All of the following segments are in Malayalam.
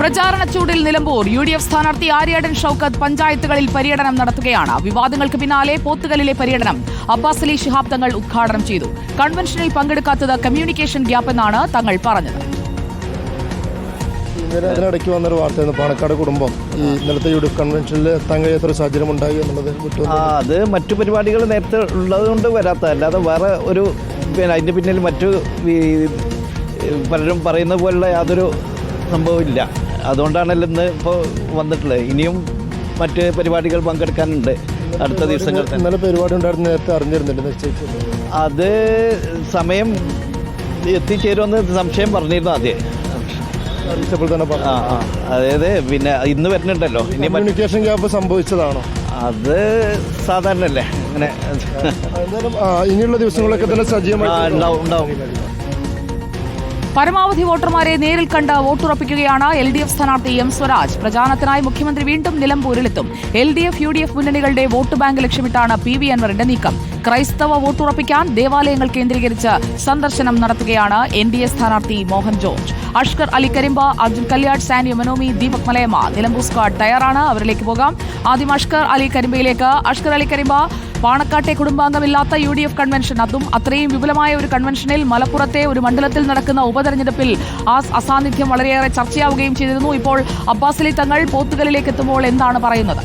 പ്രചാരണ ചൂടിൽ നിലമ്പൂർ യു ഡി എഫ് സ്ഥാനാർത്ഥി ആര്യാടൻ ഷൌക്കത്ത് പഞ്ചായത്തുകളിൽ പര്യടനം നടത്തുകയാണ്. വിവാദങ്ങൾക്ക് പിന്നാലെ പോത്തുകലിലെ പര്യടനം. അബ്ബാസ് അലി ശിഹാബ് തങ്ങൾ ഉദ്ഘാടനം ചെയ്തു. കൺവെൻഷനിൽ പങ്കെടുക്കാത്തത് കമ്മ്യൂണിക്കേഷൻ ഗ്യാപ്പ് എന്നാണ് തങ്ങൾ പറഞ്ഞത്. ഇടയ്ക്ക് അതിനിടയ്ക്ക് വന്നൊരു വാർത്തയാണ് പാണക്കാട് കുടുംബം ഈ ഇന്നലത്തെ യു ഡി എഫ് കൺവെൻഷനിൽ സാഹചര്യം ഉണ്ടായി എന്നുള്ളത് ആ അത് മറ്റു പരിപാടികൾ നേരത്തെ ഉള്ളതുകൊണ്ട് വരാത്ത അല്ലാതെ വേറെ ഒരു പിന്നെ അതിന്റെ പിന്നിൽ മറ്റു പലരും പറയുന്ന പോലുള്ള യാതൊരു സംഭവമില്ല ഇല്ല. അതുകൊണ്ടാണല്ലോ ഇന്ന് ഇപ്പോൾ വന്നിട്ടുള്ളത്. ഇനിയും മറ്റ് പരിപാടികൾ പങ്കെടുക്കാനുണ്ട്. അടുത്ത ദിവസങ്ങൾ നല്ല ഇന്നലെ പരിപാടി ഉണ്ടായിരുന്നു നേരത്തെ അറിഞ്ഞിരുന്നില്ല അത് സമയം എത്തിച്ചേരുമെന്ന് സംശയം പറഞ്ഞിരുന്നു ആദ്യം. അറിയിച്ചപ്പോൾ തന്നെ ആ ആ. അതായത് പിന്നെ ഇന്ന് വരുന്നുണ്ടല്ലോ. ഇനി കമ്മ്യൂണിക്കേഷൻ ഗ്യാപ്പ് സംഭവിച്ചതാണോ? അത് സാധാരണ അല്ലേ അങ്ങനെ ഇനിയുള്ള ദിവസങ്ങളൊക്കെ തന്നെ സജീവമായി ഉണ്ടാവും ഉണ്ടാവും. പരമാവധി വോട്ടർമാരെ നേരിൽ കണ്ട് വോട്ടുറപ്പിക്കുകയാണ് എൽ ഡി എഫ് സ്ഥാനാർത്ഥി എം സ്വരാജ്. പ്രചാരണത്തിനായി മുഖ്യമന്ത്രി വീണ്ടും നിലമ്പൂരിലെത്തും. L D F U D F മുന്നണികളുടെ വോട്ട് ബാങ്ക് ലക്ഷ്യമിട്ടാണ് പി വി അൻവറിന്റെ നീക്കം. ക്രൈസ്തവ വോട്ടുറപ്പിക്കാൻ ദേവാലയങ്ങൾ കേന്ദ്രീകരിച്ച് സന്ദർശനം നടത്തുകയാണ് എൻ ഡി എ സ്ഥാനാർത്ഥി മോഹൻ ജോർജ്. അഷ്കർ അലി കരിമ്പ അർജുൻ കല്യാട് സാനിയ മനോമി ദീപക് മലയമ്മ നിലമ്പൂർ സ്ക്വാഡ് തയ്യാറാണ് അവരിലേക്ക് പോകാം. ആദ്യം അഷ്കർ അലി കരിമ്പയിലേക്ക്. അഷ്കർ അലി കരിമ്പ പാണക്കാട്ടെ കുടുംബാംഗമില്ലാത്ത യു ഡി എഫ് കൺവെൻഷൻ അതും അത്രയും വിപുലമായ ഒരു കൺവെൻഷനിൽ മലപ്പുറത്തെ ഒരു മണ്ഡലത്തിൽ നടക്കുന്ന ഉപതെരഞ്ഞെടുപ്പിൽ ആ അസാന്നിധ്യം വളരെയേറെ ചർച്ചയാവുകയും ചെയ്തിരുന്നു. ഇപ്പോൾ അബ്ബാസ് അലി തങ്ങൾ പോത്തുകളിലേക്ക് എത്തുമ്പോൾ എന്താണ് പറയുന്നത്?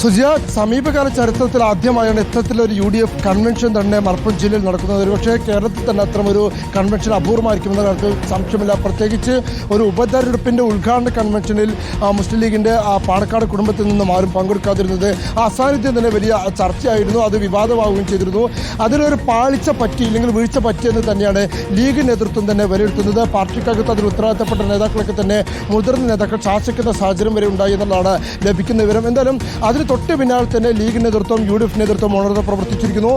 സുജിയ സമീപകാല ചരിത്രത്തിൽ ആദ്യമായാണ് ഇത്തരത്തിലൊരു യു ഡി എഫ് കൺവെൻഷൻ തന്നെ മലപ്പുറം ജില്ലയിൽ നടക്കുന്നത്. ഒരുപക്ഷേ കേരളത്തിൽ തന്നെ അത്തരം ഒരു കൺവെൻഷൻ അപൂർവമായിരിക്കുമെന്ന് നമുക്ക് സംശയമില്ല. പ്രത്യേകിച്ച് ഒരു ഉപതെരഞ്ഞെടുപ്പിന്റെ ഉദ്ഘാടന കൺവെൻഷനിൽ മുസ്ലിം ലീഗിന്റെ ആ പാണക്കാട് കുടുംബത്തിൽ നിന്നും ആരും പങ്കെടുക്കാതിരുന്നത് ആ സാന്നിധ്യം തന്നെ വലിയ ചർച്ചയായിരുന്നു. അത് വിവാദമാവുകയും ചെയ്തിരുന്നു. അതിലൊരു പാളിച്ച പറ്റി ഇല്ലെങ്കിൽ വീഴ്ച പറ്റിയെന്ന് തന്നെയാണ് ലീഗ് നേതൃത്വം തന്നെ വിലയിരുത്തുന്നത്. പാർട്ടിക്കകത്ത് അതിൽ ഉത്തരവാദിത്തപ്പെട്ട നേതാക്കളൊക്കെ തന്നെ മുതിർന്ന നേതാക്കൾ ശാസിക്കുന്ന സാഹചര്യം വരെ ഉണ്ടായി എന്നുള്ളതാണ് ലഭിക്കുന്ന വിവരം. എന്തായാലും അതിന് തൊട്ട് പിന്നാലെ തന്നെ ലീഗ് നേതൃത്വം യു ഡി എഫ് നേതൃത്വം ഉണർന്ന് പ്രവർത്തിച്ചിരിക്കുന്നു.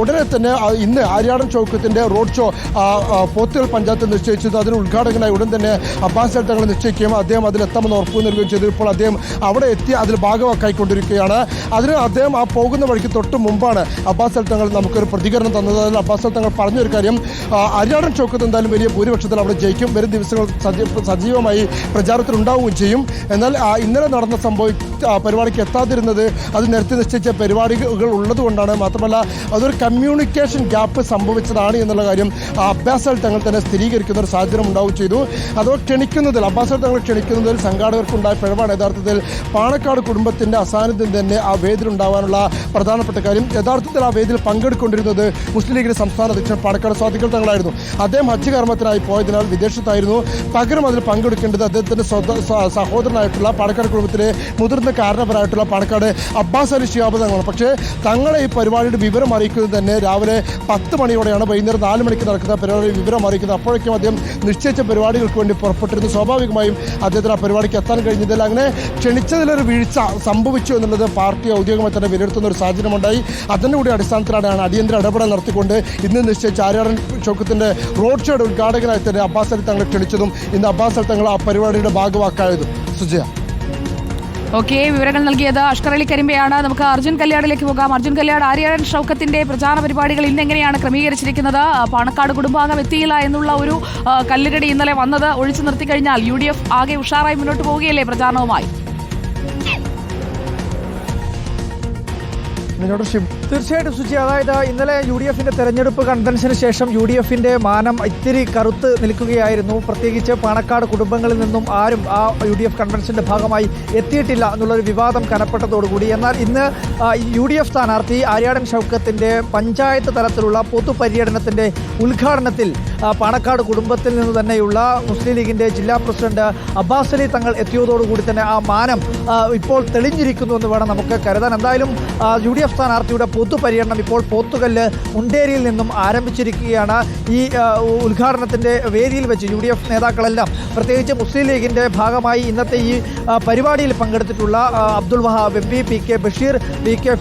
ഉടനെ തന്നെ ഇന്ന് ആര്യാടൻ ചൗക്കത്തിന്റെ റോഡ് ഷോ പോത്തുകൾ പഞ്ചായത്ത് നിശ്ചയിച്ചത്. അതിന് ഉദ്ഘാടകനായി ഉടൻ തന്നെ അബ്ബാസ് തങ്ങൾ നിശ്ചയിക്കുകയും അദ്ദേഹം അതിലെത്താമെന്ന് ഉറപ്പ് നൽകുകയും ചെയ്തു. ഇപ്പോൾ അദ്ദേഹം അവിടെ എത്തി അതിൽ ഭാഗമാക്കായിക്കൊണ്ടിരിക്കുകയാണ് അതിന് അദ്ദേഹം ആ പോകുന്ന വഴിക്ക് തൊട്ട് മുമ്പാണ് അബ്ബാസ് തങ്ങൾ നമുക്കൊരു പ്രതികരണം തന്നത്. അതിൽ അബ്ബാസ് തങ്ങൾ പറഞ്ഞൊരു കാര്യം ആ, ആര്യാടൻ ചൗക്കത്ത് എന്തായാലും വലിയ ഭൂരിപക്ഷത്തിൽ അവിടെ ജയിക്കും. വരും ദിവസങ്ങൾ സജീവമായി പ്രചാരത്തിലുണ്ടാവുകയും ചെയ്യും. എന്നാൽ ഇന്നലെ നടന്ന സംഭവ ആ, പരിപാടിക്ക് എത്താതിരുന്നത് അത് നിരത്തി നിശ്ചയിച്ച പരിപാടികൾ ഉള്ളതുകൊണ്ടാണ്. മാത്രമല്ല അതൊരു കമ്മ്യൂണിക്കേഷൻ ഗ്യാപ്പ് സംഭവിച്ചതാണ് എന്നുള്ള കാര്യം ആ, അബ്ബാസ് അൽ തങ്ങൾ തന്നെ സ്ഥിരീകരിക്കുന്ന ഒരു സാഹചര്യം ഉണ്ടാവുകയും ചെയ്തു. അതോ ക്ഷണിക്കുന്നതിൽ അബ്ബാസൽ തങ്ങൾ ക്ഷണിക്കുന്നതിൽ സംഘാടകർക്കുണ്ടായ പിഴവാണ്. യഥാർത്ഥത്തിൽ പാണക്കാട് കുടുംബത്തിന്റെ അസാന്നിധ്യം തന്നെ ആ വേദിയിൽ ഉണ്ടാവാനുള്ള പ്രധാനപ്പെട്ട കാര്യം. യഥാർത്ഥത്തിൽ ആ വേദിയിൽ പങ്കെടുക്കൊണ്ടിരുന്നത് മുസ്ലിം ലീഗിന്റെ സംസ്ഥാന അധ്യക്ഷൻ പാണക്കാട് സ്വാതികൾ തങ്ങളായിരുന്നു. അദ്ദേഹം ഹജ്ജ് കർമ്മത്തിനായി പോയതിനാൽ വിദേശത്തായിരുന്നു. പകരം അതിൽ പങ്കെടുക്കേണ്ടത് അദ്ദേഹത്തിന്റെ സ്വത- സഹോദരനായിട്ടുള്ള പാണക്കാട് കുടുംബത്തിലെ മുതിർന്ന കാരണവരായിട്ടുള്ള പാണക്കാട് അബ്ബാസ് അലി ഷിയാബ് തങ്ങളാണ്. പക്ഷേ തങ്ങളെ ഈ പരിപാടിയുടെ വിവരം അറിയിക്കുന്നത് തന്നെ രാവിലെ പത്ത് മണിയോടെയാണ്. വൈകുന്നേരം നാല് മണിക്ക് നടക്കുന്ന പരിപാടി വിവരം അറിയിക്കുന്നത്. അപ്പോഴേക്കും അദ്ദേഹം നിശ്ചയിച്ച പരിപാടികൾക്ക് വേണ്ടി പുറപ്പെട്ടിരുന്നു. സ്വാഭാവികമായും അദ്ദേഹത്തിന് ആ പരിപാടിക്ക് എത്താൻ കഴിഞ്ഞതിൽ അങ്ങനെ ക്ഷണിച്ചതിലൊരു വീഴ്ച സംഭവിച്ചു എന്നുള്ളത് പാർട്ടി ഔദ്യോഗികമായി തന്നെ വിലയിരുത്തുന്ന ഒരു സാഹചര്യമുണ്ടായി. അതിന്റെ കൂടി അടിസ്ഥാനത്തിലാണ് അടിയന്തര ഇടപെടൽ നടത്തിക്കൊണ്ട് ഇന്ന് നിശ്ചയിച്ച ആര്യാടൻ ചൗക്കത്തിന്റെ റോഡ് ഷോയുടെ ഉദ്ഘാടകനായി തന്നെ അബ്ബാസ് അലി തങ്ങളെ ക്ഷണിച്ചതും ഇന്ന് അബ്ബാസ് അലി തങ്ങൾ ആ പരിപാടിയുടെ ഭാഗവാക്കായതും. സുജയ. ഓക്കെ വിവരങ്ങൾ നൽകിയത് അഷ്കർ അലി കരിമ്പയാണ്. നമുക്ക് അർജുൻ കല്യാടിലേക്ക് പോകാം. അർജുൻ കല്യാട് ആര്യാടൻ ഷൗക്കത്തിന്റെ പ്രചാരണ പരിപാടികൾ ഇന്ന് എങ്ങനെയാണ് ക്രമീകരിച്ചിരിക്കുന്നത്? പാണക്കാട് കുടുംബാംഗം എത്തിയില്ല എന്നുള്ള ഒരു കല്ലുകടി ഇന്നലെ വന്നത് ഒഴിച്ചു നിർത്തി കഴിഞ്ഞാൽ യു ഡി എഫ് ആകെ ഉഷാറായി മുന്നോട്ട് പോവുകയല്ലേ പ്രചാരണവുമായി? നിന്നോട് തീർച്ചയായിട്ടും സുചി അതായത് ഇന്നലെ യു ഡി എഫിന്റെ തെരഞ്ഞെടുപ്പ് കൺവെൻഷന് ശേഷം യു ഡി എഫിന്റെ മാനം ഇത്തിരി കറുത്ത് നിൽക്കുകയായിരുന്നു. പ്രത്യേകിച്ച് പാണക്കാട് കുടുംബങ്ങളിൽ നിന്നും ആരും ആ യു ഡി എഫ് കൺവെൻഷന്റെ ഭാഗമായി എത്തിയിട്ടില്ല എന്നുള്ളൊരു വിവാദം കനപ്പെട്ടതോടുകൂടി. എന്നാൽ ഇന്ന് യു ഡി എഫ് സ്ഥാനാർത്ഥി ആര്യാടൻ ഷൗക്കത്തിന്റെ പഞ്ചായത്ത് തലത്തിലുള്ള പൊതുപര്യടനത്തിന്റെ ഉദ്ഘാടനത്തിൽ പാണക്കാട് കുടുംബത്തിൽ നിന്ന് തന്നെയുള്ള മുസ്ലിം ലീഗിന്റെ ജില്ലാ പ്രസിഡന്റ് അബ്ബാസ് അലി തങ്ങൾ എത്തിയതോടുകൂടി തന്നെ ആ മാനം ഇപ്പോൾ തെളിഞ്ഞിരിക്കുന്നു എന്ന് വേണം നമുക്ക് കരുതാൻ. എന്തായാലും യു ഡി എഫ് സ്ഥാനാർത്ഥിയുടെ പൊതുപര്യടനം ഇപ്പോൾ പോത്തുകല്ല് മുണ്ടേരിയിൽ നിന്നും ആരംഭിച്ചിരിക്കുകയാണ്. ഈ ഉദ്ഘാടനത്തിന്റെ വേദിയിൽ വെച്ച് യു ഡി എഫ് നേതാക്കളെല്ലാം പ്രത്യേകിച്ച് മുസ്ലിം ലീഗിന്റെ ഭാഗമായി ഇന്നത്തെ ഈ പരിപാടിയിൽ പങ്കെടുത്തിട്ടുള്ള Abdul Wahab M P P K Basheer P K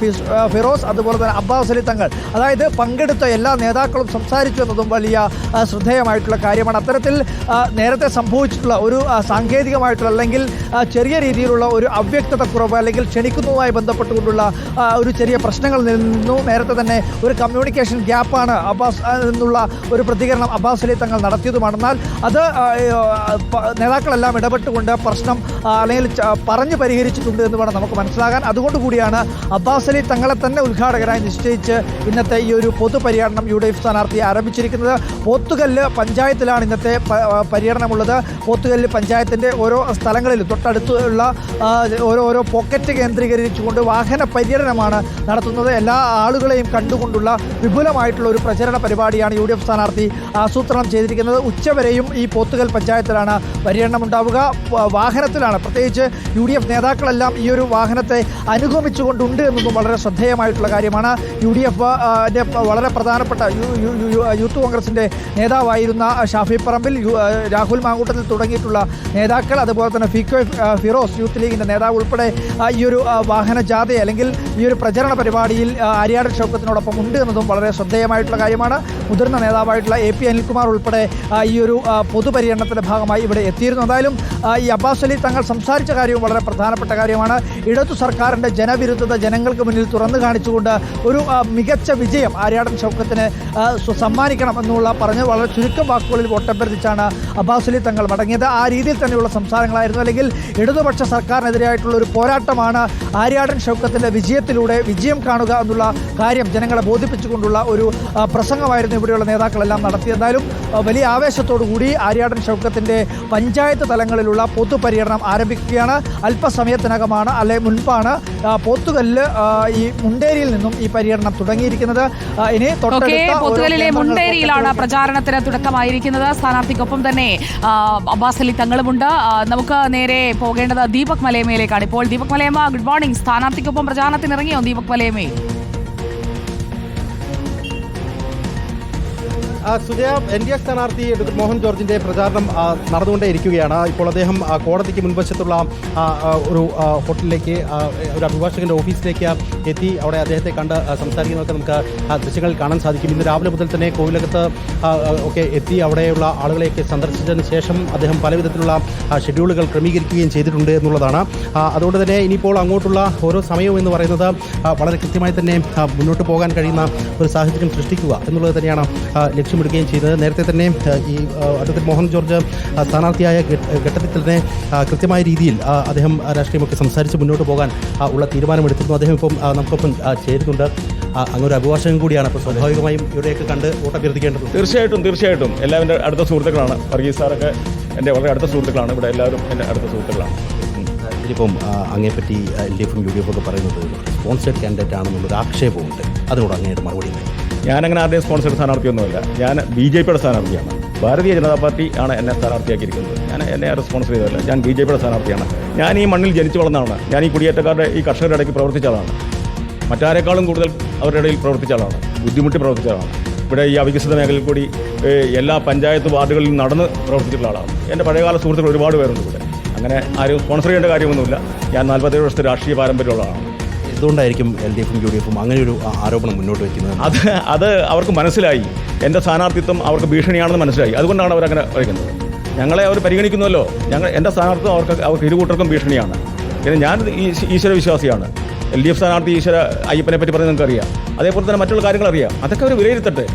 Firoz അതുപോലെ തന്നെ അബ്ബാസ് അലി തങ്ങൾ. അതായത് പങ്കെടുത്ത എല്ലാ നേതാക്കളും സംസാരിച്ചു എന്നതും വലിയ ശ്രദ്ധേയമായിട്ടുള്ള കാര്യമാണ്. അത്തരത്തിൽ നേരത്തെ സംഭവിച്ചിട്ടുള്ള ഒരു സാങ്കേതികമായിട്ടുള്ള അല്ലെങ്കിൽ ചെറിയ രീതിയിലുള്ള ഒരു അവ്യക്തത കുറവ് അല്ലെങ്കിൽ ക്ഷണിക്കുന്നതുമായി ബന്ധപ്പെട്ടുകൊണ്ടുള്ള ഒരു ചെറിയ പ്രശ്നങ്ങൾ നിന്നു നേരത്തെ തന്നെ ഒരു കമ്മ്യൂണിക്കേഷൻ ഗ്യാപ്പാണ് അബ്ബാസ് എന്നുള്ള ഒരു പ്രതികരണം അബ്ബാസ് അലി തങ്ങൾ നടത്തിയതുമാണ്. എന്നാൽ അത് നേതാക്കളെല്ലാം ഇടപെട്ടുകൊണ്ട് പ്രശ്നം അല്ലെങ്കിൽ പറഞ്ഞ് പരിഹരിച്ചിട്ടുണ്ട് എന്ന് വേണം നമുക്ക് മനസ്സിലാകാൻ. അതുകൊണ്ട് കൂടിയാണ് അബ്ബാസ് അലി തങ്ങളെ തന്നെ ഉദ്ഘാടകരായി നിശ്ചയിച്ച് ഇന്നത്തെ ഈ ഒരു പൊതുപര്യടനം യു ഡി എഫ് സ്ഥാനാർത്ഥി ആരംഭിച്ചിരിക്കുന്നത്. പോത്തുകല്ല് പഞ്ചായത്തിലാണ് ഇന്നത്തെ പര്യടനമുള്ളത്. പോത്തുകല്ല് പഞ്ചായത്തിന്റെ ഓരോ സ്ഥലങ്ങളിലും തൊട്ടടുത്തുള്ള ഓരോ ഓരോ പോക്കറ്റ് കേന്ദ്രീകരിച്ചുകൊണ്ട് വാഹന പര്യടനമാണ് നടത്തുന്നത്. എല്ലാ ആളുകളെയും കണ്ടുകൊണ്ടുള്ള വിപുലമായിട്ടുള്ള ഒരു പ്രചരണ പരിപാടിയാണ് യു ഡി എഫ് സ്ഥാനാർത്ഥി ആസൂത്രണം ചെയ്തിരിക്കുന്നത്. ഉച്ചവരെയും ഈ പോത്തുകൽ പഞ്ചായത്തിലാണ് പര്യടനം ഉണ്ടാവുക. വാഹനത്തിലാണ്. പ്രത്യേകിച്ച് യു ഡി എഫ് നേതാക്കളെല്ലാം ഈ ഒരു വാഹനത്തെ അനുഗമിച്ചുകൊണ്ടുണ്ട് എന്നതും വളരെ ശ്രദ്ധേയമായിട്ടുള്ള കാര്യമാണ്. യു ഡി എഫ് വളരെ പ്രധാനപ്പെട്ട യൂത്ത് കോൺഗ്രസിന്റെ നേതാവായിരുന്ന ഷാഫി പറമ്പിൽ രാഹുൽ മാങ്കൂട്ടത്തിൽ തുടങ്ങിയിട്ടുള്ള നേതാക്കൾ അതുപോലെ തന്നെ ഫിക്കോ ഫിറോസ് യൂത്ത് ലീഗിന്റെ നേതാവ് ഉൾപ്പെടെ ഈ ഒരു വാഹന ജാഥ അല്ലെങ്കിൽ ഈ ഒരു പ്രചരണ പരിപാടിയിൽ ആര്യാടൻ ഷൗക്കത്തിനോടൊപ്പം ഉണ്ട് എന്നതും വളരെ ശ്രദ്ധേയമായിട്ടുള്ള കാര്യമാണ്. മുതിർന്ന നേതാവായിട്ടുള്ള എ പി അനിൽകുമാർ ഉൾപ്പെടെ ഈ ഒരു പൊതുപര്യടനത്തിന്റെ ഭാഗമായി ഇവിടെ എത്തിയിരുന്നു. എന്തായാലും ഈ അബ്ബാസ് അലി തങ്ങൾ സംസാരിച്ച കാര്യവും വളരെ പ്രധാനപ്പെട്ട കാര്യമാണ്. ഇടതു സർക്കാരിന്റെ ജനവിരുദ്ധത ജനങ്ങൾക്ക് മുന്നിൽ തുറന്നു കാണിച്ചുകൊണ്ട് ഒരു മികച്ച വിജയം ആര്യാടൻ ഷൗക്കത്തിന് സമ്മാനിക്കണം എന്നുള്ള പറഞ്ഞ് വളരെ ചുരുക്കം വാക്കുകളിൽ വോട്ടഭ്യർത്ഥിച്ചാണ് അബ്ബാസ് അലി തങ്ങൾ മടങ്ങിയത്. ആ രീതിയിൽ തന്നെയുള്ള സംസാരങ്ങളായിരുന്നു. അല്ലെങ്കിൽ ഇടതുപക്ഷ സർക്കാരിനെതിരായിട്ടുള്ള ഒരു പോരാട്ടമാണ് ആര്യാടൻ ഷൗക്കത്തിന്റെ വിജയത്തിലൂടെ വിജയം കാണുക എന്നുള്ള കാര്യം ജനങ്ങളെ ബോധിപ്പിച്ചുകൊണ്ടുള്ള ഒരു പ്രസംഗമായിരുന്നു ഇവിടെയുള്ള നേതാക്കളെല്ലാം നടത്തിയെന്നാലും എന്തായാലും വലിയ ആവേശത്തോടു കൂടി ആര്യാടൻ ഷൗക്കത്തിന്റെ പഞ്ചായത്ത് തലങ്ങളിലുള്ള പൊതുപര്യടനം ആരംഭിക്കുകയാണ്. അല്പസമയത്തിനകമാണ് അല്ലെ മുൻപാണ് പോത്തുകല്ല് ഈ മുണ്ടേരിയിൽ നിന്നും ഈ പര്യടനം തുടങ്ങിയിരിക്കുന്നത്. ഇനി പൊത്തുകലിലെ മുണ്ടേരിയിലാണ് പ്രചാരണത്തിന് തുടക്കമായിരിക്കുന്നത്. സ്ഥാനാർത്ഥിക്കൊപ്പം തന്നെ അബ്ബാസ് അലി തങ്ങളുമുണ്ട്. നമുക്ക് നേരെ പോകേണ്ടത് ദീപക് മലയമയിലേക്കാണ് ഇപ്പോൾ ദീപക് മലയമ്മ ഗുഡ് മോർണിംഗ്. സ്ഥാനാർത്ഥിക്കൊപ്പം പ്രചാരണത്തിന് ഇറങ്ങിയോ ദീപക്? చెప్పలేమే. സുജയ എൻ ഡി എ സ്ഥാനാർത്ഥി മോഹൻ ജോർജിന്റെ പ്രചാരണം നടന്നുകൊണ്ടേയിരിക്കുകയാണ്. ഇപ്പോൾ അദ്ദേഹം കോടതിക്ക് മുൻവശത്തുള്ള ഒരു ഹോട്ടലിലേക്ക് ഒരു അഭിഭാഷകന്റെ ഓഫീസിലേക്ക് എത്തി. അവിടെ അദ്ദേഹത്തെ കണ്ട് സംസാരിക്കുന്നതൊക്കെ നമുക്ക് ദൃശ്യങ്ങൾ കാണാൻ സാധിക്കും. ഇന്ന് രാവിലെ മുതൽ തന്നെ കോവിലകത്ത് ഒക്കെ എത്തി അവിടെയുള്ള ആളുകളെയൊക്കെ സന്ദർശിച്ചതിന് ശേഷം അദ്ദേഹം പലവിധത്തിലുള്ള ഷെഡ്യൂളുകൾ ക്രമീകരിക്കുകയും ചെയ്തിട്ടുണ്ട് എന്നുള്ളതാണ്. അതുകൊണ്ട് തന്നെ ഇനിയിപ്പോൾ അങ്ങോട്ടുള്ള ഓരോ സമയവും എന്ന് പറയുന്നത് വളരെ കൃത്യമായി തന്നെ മുന്നോട്ട് പോകാൻ കഴിയുന്ന ഒരു സാഹചര്യം സൃഷ്ടിക്കുക എന്നുള്ളത് തന്നെയാണ് ആ, ലക്ഷ്യമിടുകയും ചെയ്തത്. നേരത്തെ തന്നെ ഈ അഡ്വക്കേറ്റ് മോഹൻ ജോർജ് സ്ഥാനാർത്ഥിയായ ഘട്ട- ഘട്ടത്തിൽ തന്നെ കൃത്യമായ രീതിയിൽ അദ്ദേഹം രാഷ്ട്രീയമൊക്കെ സംസാരിച്ച് മുന്നോട്ട് പോകാൻ ഉള്ള തീരുമാനമെടുത്തിരുന്നു. അദ്ദേഹം ഇപ്പം നമുക്കൊപ്പം ചേരുന്നുണ്ട്. അങ്ങനെ അങ്ങൊരു അഭിഭാഷകൻ കൂടിയാണ്. അപ്പോൾ സ്വാഭാവികമായും ഇവിടെയൊക്കെ കണ്ട് വോട്ട് അഭ്യർത്ഥിക്കേണ്ടത് തീർച്ചയായിട്ടും തീർച്ചയായിട്ടും. എല്ലാവരും എന്റെ അടുത്ത സുഹൃത്തുക്കളാണ്. വർഗീസ് സാറൊക്കെ എന്റെ വളരെ അടുത്ത സുഹൃത്തുക്കളാണ്. ഇവിടെ എല്ലാവരും എന്റെ അടുത്ത സുഹൃത്തുക്കളാണ്. ഇതിപ്പം ഇതിലിപ്പം അങ്ങേപ്പറ്റി എൽ ഡി എഫും യു ഡി എഫും ഒക്കെ പറയുന്നത് സ്പോൺസേഡ് കാൻഡിഡേറ്റ് ആണെന്നുള്ളൊരു ആക്ഷേപമുണ്ട് അതിനോട് അങ്ങയുടെ മറുപടി? ഞാനങ്ങനെ ആരുടെയും സ്പോൺസർ സ്ഥാനാർത്ഥിയൊന്നുമല്ല. ഞാൻ ബി ജെ പിയുടെ സ്ഥാനാർത്ഥിയാണ്. ഭാരതീയ ജനതാ പാർട്ടി ആണ് എന്നെ സ്ഥാനാർത്ഥിയാക്കിയിരിക്കുന്നത്. ഞാൻ എന്നെ ആരും സ്പോൺസർ ചെയ്തതല്ല. ഞാൻ ബി ജെ പിയുടെ സ്ഥാനാർത്ഥിയാണ്. ഞാൻ ഈ മണ്ണിൽ ജനിച്ചു വളർന്നതാണ്. ഞാൻ ഈ കുടിയേറ്റക്കാരുടെ ഈ കർഷകരുടെ ഇടയ്ക്ക് പ്രവർത്തിച്ച ആളാണ്. മറ്റാരെക്കാളും കൂടുതൽ അവരുടെ ഇടയിൽ പ്രവർത്തിച്ച ആളാണ്. ബുദ്ധിമുട്ടി പ്രവർത്തിച്ച ആളാണ്. ഇവിടെ ഈ അവികസിത മേഖലയിൽ കൂടി എല്ലാ പഞ്ചായത്ത് വാർഡുകളിൽ നടന്ന് പ്രവർത്തിച്ചിട്ടുള്ള ആളാണ്. എന്റെ പഴയകാല സുഹൃത്തുക്കൾ ഒരുപാട് പേരുണ്ട് ഇവിടെ. അങ്ങനെ ആരും സ്പോൺസർ ചെയ്യേണ്ട കാര്യമൊന്നുമില്ല. ഞാൻ നാൽപ്പത്തേഴ് വർഷത്തെ രാഷ്ട്രീയ പാരമ്പര്യമുള്ള ആളാണ്. എന്തുകൊണ്ടായിരിക്കും എൽ ഡി എഫും യു ഡി എഫും അങ്ങനെ ഒരു ആരോപണം മുന്നോട്ട് വയ്ക്കുന്നത്? അത് അത് അവർക്ക് മനസ്സിലായി. എന്റെ സ്ഥാനാർത്ഥിത്വം അവർക്ക് ഭീഷണിയാണെന്ന് മനസ്സിലായി. അതുകൊണ്ടാണ് അവർ അങ്ങനെ പറയുന്നത്. ഞങ്ങളെ അവർ പരിഗണിക്കുന്നുവല്ലോ. ഞങ്ങൾ എന്റെ സ്ഥാനാർത്ഥം അവർക്ക് അവർക്ക് ഇരുകൂട്ടർക്കും ഭീഷണിയാണ്. പിന്നെ ഞാൻ ഈശ്വര വിശ്വാസിയാണ് എൽ ഡി എഫ് സ്ഥാനാർത്ഥി ഈശ്വര അയ്യപ്പനെ പറ്റി പറഞ്ഞ് നിങ്ങൾക്ക് അറിയാം അതേപോലെ തന്നെ മറ്റുള്ള കാര്യങ്ങൾ അറിയാം. അതൊക്കെ അവർ വിലയിരുത്തട്ടെ.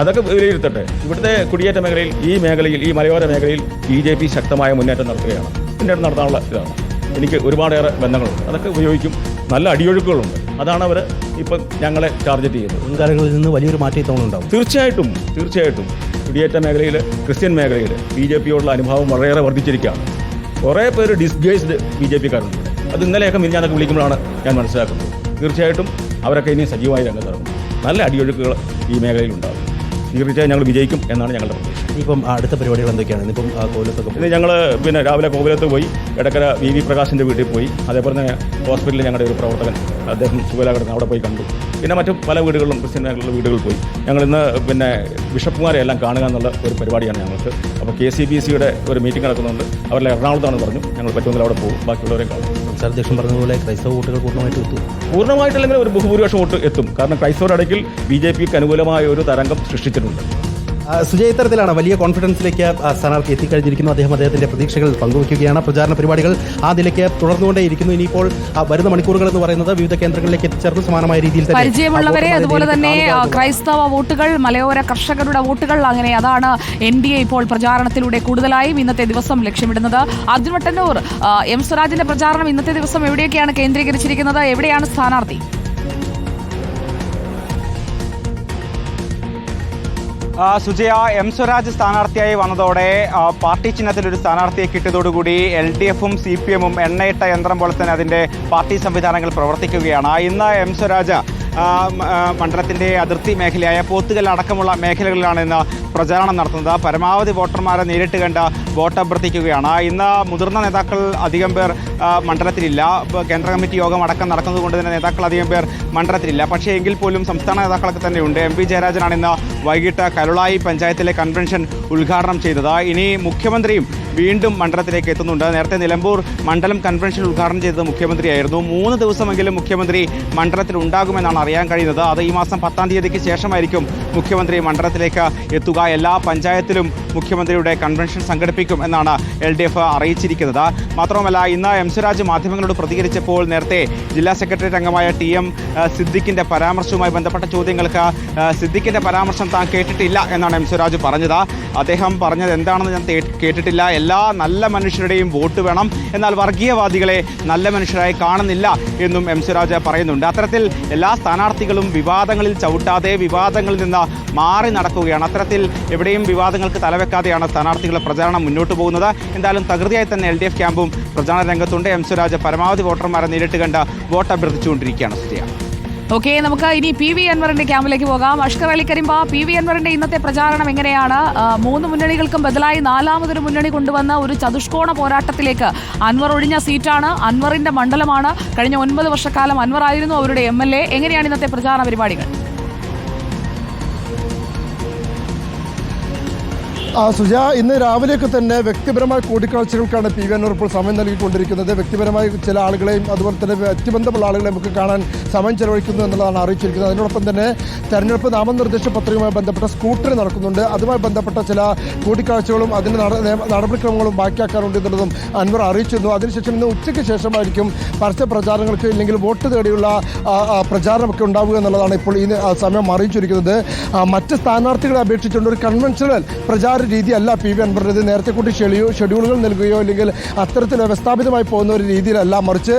അതൊക്കെ വിലയിരുത്തട്ടെ. ഇവിടുത്തെ കുടിയേറ്റ മേഖലയിൽ ഈ മേഖലയിൽ ഈ മലയോര മേഖലയിൽ ബി ജെ പി ശക്തമായ മുന്നേറ്റം നടത്തുകയാണ്. മുന്നേറ്റം നടത്താനുള്ള ഇതാണ്. എനിക്ക് ഒരുപാടേറെ ബന്ധങ്ങളുണ്ട്. അതൊക്കെ ഉപയോഗിക്കും. നല്ല അടിയൊഴുക്കുകളുണ്ട്. അതാണ് അവർ ഇപ്പം ഞങ്ങളെ ടാർഗറ്റ് ചെയ്യുന്നത് മുൻകാലങ്ങളിൽ നിന്ന് വലിയൊരു മാറ്റം ഇത്തവണ ഉണ്ടാവും. തീർച്ചയായിട്ടും തീർച്ചയായിട്ടും. കുടിയേറ്റ മേഖലയിൽ ക്രിസ്ത്യൻ മേഖലയിൽ ബി ജെ പിയോടുള്ള അനുഭാവം വളരെയേറെ വർദ്ധിച്ചിരിക്കുകയാണ്. കുറേ പേര് ഡിസ്ഗേസ്ഡ് ബി ജെ പിക്കാരുണ്ട്. അത് ഇന്നലെയൊക്കെ മിനിഞ്ഞാന്നൊക്കെ വിളിക്കുമ്പോഴാണ് ഞാൻ മനസ്സിലാക്കുന്നത്. തീർച്ചയായിട്ടും അവരൊക്കെ ഇനി സജീവമായി രംഗത്തിറങ്ങും. നല്ല അടിയൊഴുക്കുകൾ ഈ മേഖലയിൽ ഉണ്ടാകും തീർച്ചയായും ഞങ്ങൾ വിജയിക്കും എന്നാണ് ഞങ്ങളുടെ ആ, അടുത്ത പരിപാടികൾ എന്തൊക്കെയാണ്? ഇപ്പം കോവിലത്തൊക്കെ ഇത് ഞങ്ങൾ പിന്നെ രാവിലെ കോവിലത്ത് പോയി എടക്കര വി വി പ്രകാശിന്റെ വീട്ടിൽ പോയി. അതേപോലെ തന്നെ ഹോസ്പിറ്റലിൽ ഞങ്ങളുടെ ഒരു പ്രവർത്തകൻ അദ്ദേഹം സുഖല കിടന്ന് അവിടെ പോയി കണ്ടു. പിന്നെ മറ്റു പല വീടുകളിലും ക്രിസ്ത്യന്റെ വീടുകളിൽ പോയി. ഞങ്ങൾ ഇന്ന് പിന്നെ ബിഷപ്പുമാരെ എല്ലാം കാണുക എന്നുള്ള ഒരു പരിപാടിയാണ് ഞങ്ങൾക്ക്. അപ്പോൾ കെ സി ബി സിയുടെ ഒരു മീറ്റിംഗ് നടക്കുന്നുണ്ട് അവരെല്ലാം എറണാകുളത്താണ് പറഞ്ഞു ഞങ്ങൾ പറ്റുമെങ്കിൽ അവിടെ പോകും. ബാക്കിയുള്ളവരെ കാണും. സംസ്ഥാന അധ്യക്ഷൻ പറഞ്ഞതുപോലെ ക്രൈസ്തവ വോട്ടുകൾ പൂർണമായിട്ട് എത്തും. പൂർണമായിട്ടല്ലെങ്കിൽ ഒരു ബഹുഭൂരിപക്ഷം വോട്ട് എത്തും. കാരണം ക്രൈസ്തവരുടെ ഇടയ്ക്കിൽ ബി ജെ പിക്ക് അനുകൂലമായ ഒരു തരംഗം സൃഷ്ടിച്ചിട്ടുണ്ട്. സുജയ് ഇത്തരത്തിലാണ് വലിയ കോൺഫിഡൻസിലേക്ക് സ്ഥാനാർത്ഥി എത്തിക്കഴിഞ്ഞിരിക്കുന്നു. അദ്ദേഹം അദ്ദേഹത്തിന്റെ പ്രതീക്ഷകൾ പങ്കുവയ്ക്കുകയാണ്. പ്രചാരണ പരിപാടികൾ ആ നിലയ്ക്ക് തുടർന്നുകൊണ്ടേയിരിക്കുന്നു. ഇനിയിപ്പോൾ വരുന്ന മണിക്കൂറുകൾ എന്ന് പറയുന്നത് വിവിധ കേന്ദ്രങ്ങളിലേക്ക് എത്തിച്ചേർന്ന് സമാനമായ രീതിയിൽ പരിചയമുള്ളവരെ അതുപോലെ തന്നെ. ക്രൈസ്തവ വോട്ടുകൾ മലയോര കർഷകരുടെ വോട്ടുകൾ അങ്ങനെ അതാണ് എൻ ഡി എ ഇപ്പോൾ പ്രചാരണത്തിലൂടെ കൂടുതലായും ഇന്നത്തെ ദിവസം ലക്ഷ്യമിടുന്നത്. അർജുൻ വട്ടന്നൂർ എം സ്വരാജിന്റെ പ്രചാരണം ഇന്നത്തെ ദിവസം എവിടെയൊക്കെയാണ് കേന്ദ്രീകരിച്ചിരിക്കുന്നത്? എവിടെയാണ് സ്ഥാനാർത്ഥി? സുജയ എം സ്വരാജ് സ്ഥാനാർത്ഥിയായി വന്നതോടെ പാർട്ടി ചിഹ്നത്തിൽ ഒരു സ്ഥാനാർത്ഥിയെ കിട്ടിയതോടുകൂടി എൽ ഡി എഫും സി പി എമ്മും എണ്ണയിട്ട യന്ത്രം പോലെ തന്നെ അതിന്റെ പാർട്ടി സംവിധാനങ്ങൾ പ്രവർത്തിക്കുകയാണ്. ഇന്ന് എം സ്വരാജ് മണ്ഡലത്തിന്റെ അതിർത്തി മേഖലയായ പോത്തുകൽ അടക്കമുള്ള മേഖലകളിലാണ് ഇന്ന് പ്രചാരണം നടത്തുന്നത്. പരമാവധി വോട്ടർമാരെ നേരിട്ട് കണ്ട് വോട്ട് അഭ്യർത്ഥിക്കുകയാണ്. ഇന്ന് മുതിർന്ന നേതാക്കൾ അധികം പേർ മണ്ഡലത്തിലില്ല. കേന്ദ്ര കമ്മിറ്റി യോഗം അടക്കം നടക്കുന്നത് കൊണ്ട് തന്നെ നേതാക്കൾ അധികം പേർ മണ്ഡലത്തിലില്ല. പക്ഷേ എങ്കിൽ പോലും സംസ്ഥാന നേതാക്കളൊക്കെ തന്നെയുണ്ട്. എം പി ജയരാജനാണ് ഇന്ന് വൈകിട്ട് കരുളായി പഞ്ചായത്തിലെ കൺവെൻഷൻ ഉദ്ഘാടനം ചെയ്തത്. ഇനി മുഖ്യമന്ത്രിയും വീണ്ടും മണ്ഡലത്തിലേക്ക് എത്തുന്നുണ്ട്. നേരത്തെ നിലമ്പൂർ മണ്ഡലം കൺവെൻഷൻ ഉദ്ഘാടനം ചെയ്തത് മുഖ്യമന്ത്രിയായിരുന്നു. മൂന്ന് ദിവസമെങ്കിലും മുഖ്യമന്ത്രി മണ്ഡലത്തിൽ ഉണ്ടാകുമെന്നാണ് അറിയാൻ കഴിയുന്നത്. അത് ഈ മാസം പത്താം തീയതിക്ക് ശേഷമായിരിക്കും മുഖ്യമന്ത്രി മണ്ഡലത്തിലേക്ക് എത്തുക. എല്ലാ പഞ്ചായത്തിലും മുഖ്യമന്ത്രിയുടെ കൺവെൻഷൻ സംഘടിപ്പിക്കും എന്നാണ് എൽ ഡി എഫ് അറിയിച്ചിരിക്കുന്നത്. മാത്രമല്ല ഇന്ന് എം സുരാജ് മാധ്യമങ്ങളോട് പ്രതികരിച്ചപ്പോൾ നേരത്തെ ജില്ലാ സെക്രട്ടറി അംഗമായ ടി എം സിദ്ദിഖിന്റെ പരാമർശവുമായി ബന്ധപ്പെട്ട ചോദ്യങ്ങൾക്ക് സിദ്ദിഖിന്റെ പരാമർശം താൻ കേട്ടിട്ടില്ല എന്നാണ് എം സ്വരാജ് പറഞ്ഞത്. അദ്ദേഹം പറഞ്ഞത് എന്താണെന്ന് ഞാൻ കേട്ടിട്ടില്ല. എല്ലാ നല്ല മനുഷ്യരുടെയും വോട്ട് വേണം. എന്നാൽ വർഗീയവാദികളെ നല്ല മനുഷ്യരായി കാണുന്നില്ല എന്നും എം സ്വരാജ് പറയുന്നുണ്ട്. അത്തരത്തിൽ എല്ലാ സ്ഥാനാർത്ഥികളും വിവാദങ്ങളിൽ ചവിട്ടാതെ വിവാദങ്ങളിൽ നിന്ന് മാറി നടക്കുകയാണ്. അത്തരത്തിൽ എവിടെയും വിവാദങ്ങൾക്ക് തലവെക്കാതെയാണ് സ്ഥാനാർത്ഥികളുടെ പ്രചാരണം മുന്നോട്ട് പോകുന്നത്. എന്തായാലും തകൃതിയായി തന്നെ എൽ ഡി എഫ് ക്യാമ്പും പ്രചാരണ രംഗത്തുണ്ട്. എം സ്വരാജ് പരമാവധി വോട്ടർമാരെ നേരിട്ട് കണ്ട് വോട്ട് അഭ്യർത്ഥിച്ചുകൊണ്ടിരിക്കുകയാണ് സുജയ ഓക്കെ നമുക്ക് ഇനി പി വി അൻവറിന്റെ ക്യാമ്പിലേക്ക് പോകാം. അഷ്കർ അലി കരിമ്പ പി വി അൻവറിന്റെ ഇന്നത്തെ പ്രചാരണം എങ്ങനെയാണ്? മൂന്ന് മുന്നണികൾക്കും ബദലായി നാലാമതൊരു മുന്നണി കൊണ്ടുവന്ന ഒരു ചതുഷ്കോണ പോരാട്ടത്തിലേക്ക് അൻവർ ഒഴിഞ്ഞ സീറ്റാണ്. അൻവറിന്റെ മണ്ഡലമാണ്. കഴിഞ്ഞ ഒൻപത് വർഷക്കാലം അൻവർ ആയിരുന്നു അവരുടെ എം എൽ എ. എങ്ങനെയാണ് ഇന്നത്തെ പ്രചാരണ പരിപാടികൾ? ആ, സുജ ഇന്ന് രാവിലെയൊക്കെ തന്നെ വ്യക്തിപരമായ കൂടിക്കാഴ്ചകൾക്കാണ് പി വി അൻവർ ഇപ്പോൾ സമയം നൽകിക്കൊണ്ടിരിക്കുന്നത്. വ്യക്തിപരമായ ചില ആളുകളെയും അതുപോലെ തന്നെ വ്യക്തിബന്ധമുള്ള ആളുകളെയും നമുക്ക് കാണാൻ സമയം ചെലവഴിക്കുന്നു എന്നുള്ളതാണ് അറിയിച്ചിരിക്കുന്നത്. അതിനോടൊപ്പം തന്നെ തെരഞ്ഞെടുപ്പ് നാമനിർദ്ദേശ പത്രികയുമായി ബന്ധപ്പെട്ട സ്കൂട്ടറി നടക്കുന്നുണ്ട്. അതുമായി ബന്ധപ്പെട്ട ചില കൂടിക്കാഴ്ചകളും അതിന്റെ നടപടിക്രമങ്ങളും ബാക്കിയാക്കാറുണ്ട് എന്നുള്ളതും അൻവർ അറിയിച്ചിരുന്നു. അതിനുശേഷം ഇന്ന് ഉച്ചയ്ക്ക് ശേഷമായിരിക്കും പരസ്യ പ്രചാരണങ്ങൾക്ക് ഇല്ലെങ്കിൽ വോട്ട് തേടിയുള്ള പ്രചാരണമൊക്കെ ഉണ്ടാവുക എന്നുള്ളതാണ് ഇപ്പോൾ ഈ സമയം അറിയിച്ചിരിക്കുന്നത്. മറ്റ് സ്ഥാനാർത്ഥികളെ അപേക്ഷിച്ചുകൊണ്ട് ഒരു കൺവെൻഷണൽ പ്രചാര രീതിയല്ല പി വി അൻവറിന്റെത് നേരത്തെ കൂട്ടി ഷെഡ്യൂ ഷെഡ്യൂളുകൾ നൽകുകയോ അല്ലെങ്കിൽ അത്തരത്തിൽ വ്യവസ്ഥാപിതമായി പോകുന്ന ഒരു രീതിയിലല്ല. മറിച്ച്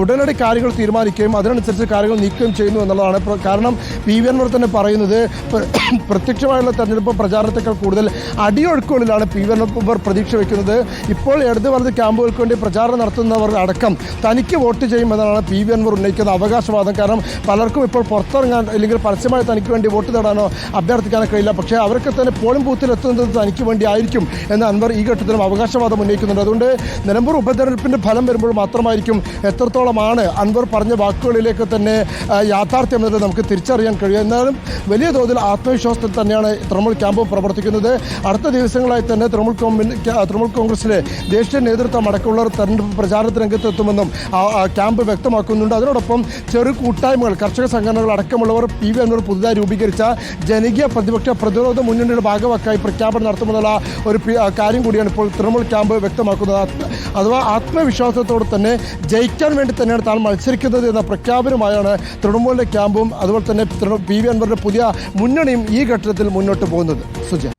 ഉടനടി കാര്യങ്ങൾ തീരുമാനിക്കുകയും അതിനനുസരിച്ച് കാര്യങ്ങൾ നീക്കുകയും ചെയ്യുന്നു എന്നുള്ളതാണ് കാരണം പി വി അൻവർ തന്നെ പറയുന്നത്. പ്രത്യക്ഷമായുള്ള തെരഞ്ഞെടുപ്പ് പ്രചാരണത്തെക്കാൾ കൂടുതൽ അടിയൊഴുക്കുകളിലാണ് പി വി അൻവർ പ്രതീക്ഷ വയ്ക്കുന്നത് ഇപ്പോൾ ഇടത് വലത് ക്യാമ്പുകൾക്ക് വേണ്ടി പ്രചാരണം നടത്തുന്നവർ അടക്കം തനിക്ക് വോട്ട് ചെയ്യുമെന്നാണ് പി വി അൻവർ ഉന്നയിക്കുന്ന അവകാശവാദം. കാരണം പലർക്കും ഇപ്പോൾ പുറത്തിറങ്ങാൻ അല്ലെങ്കിൽ പരസ്യമായി തനിക്ക് വേണ്ടി വോട്ട് തേടാനോ അഭ്യർത്ഥിക്കാനോ കഴിയില്ല പക്ഷേ അവരൊക്കെ തന്നെ പോളിംഗ് ബൂത്തിൽ എത്തുന്നത് തനിക്ക് വേണ്ടി ആയിരിക്കും എന്ന് അൻവർ ഈ ഘട്ടത്തിലും അവകാശവാദം ഉന്നയിക്കുന്നുണ്ട്. അതുകൊണ്ട് നിലമ്പൂർ ഉപതെരഞ്ഞെടുപ്പിന്റെ ഫലം വരുമ്പോൾ മാത്രമായിരിക്കും എത്രത്തോളമാണ് അൻവർ പറഞ്ഞ വാക്കുകളിലേക്ക് തന്നെ യാഥാർത്ഥ്യം എന്നത് നമുക്ക് തിരിച്ചറിയാൻ കഴിയും എന്നാലും വലിയ തോതിൽ ആത്മവിശ്വാസത്തിൽ തന്നെയാണ് തൃണമൂൽ ക്യാമ്പ് പ്രവർത്തിക്കുന്നത്. അടുത്ത ദിവസങ്ങളായി തന്നെ തൃണമൂൽ തൃണമൂൽ കോൺഗ്രസിലെ ദേശീയ നേതൃത്വം അടക്കമുള്ളവർ തെരഞ്ഞെടുപ്പ് പ്രചാരണ രംഗത്തെത്തുമെന്നും ക്യാമ്പ് വ്യക്തമാക്കുന്നുണ്ട്. അതിനോടൊപ്പം ചെറു കൂട്ടായ്മകൾ കർഷക സംഘടനകൾ അടക്കമുള്ളവർ പി വി അൻവർ പുതുതായി രൂപീകരിച്ച ജനകീയ പ്രതിപക്ഷ പ്രതിരോധ മുന്നണിയുടെ ഭാഗമാക്കായി പ്രഖ്യാപനം നടത്തുമെന്നുള്ള ഒരു കാര്യം കൂടിയാണ് ഇപ്പോൾ തൃണമൂൽ ക്യാമ്പ് വ്യക്തമാക്കുന്നത്. അഥവാ ആത്മവിശ്വാസത്തോടെ തന്നെ ജയിക്കാൻ വേണ്ടി തന്നെയാണ് താൻ മത്സരിക്കുന്നത് എന്ന പ്രഖ്യാപനമായാണ് തൃണമൂലിന്റെ ക്യാമ്പും അതുപോലെ തന്നെ പി വി അൻവറിന്റെ പുതിയ മുന്നണിയും ഈ ഘട്ടത്തിൽ മുന്നോട്ട് പോകുന്നത്. സുജ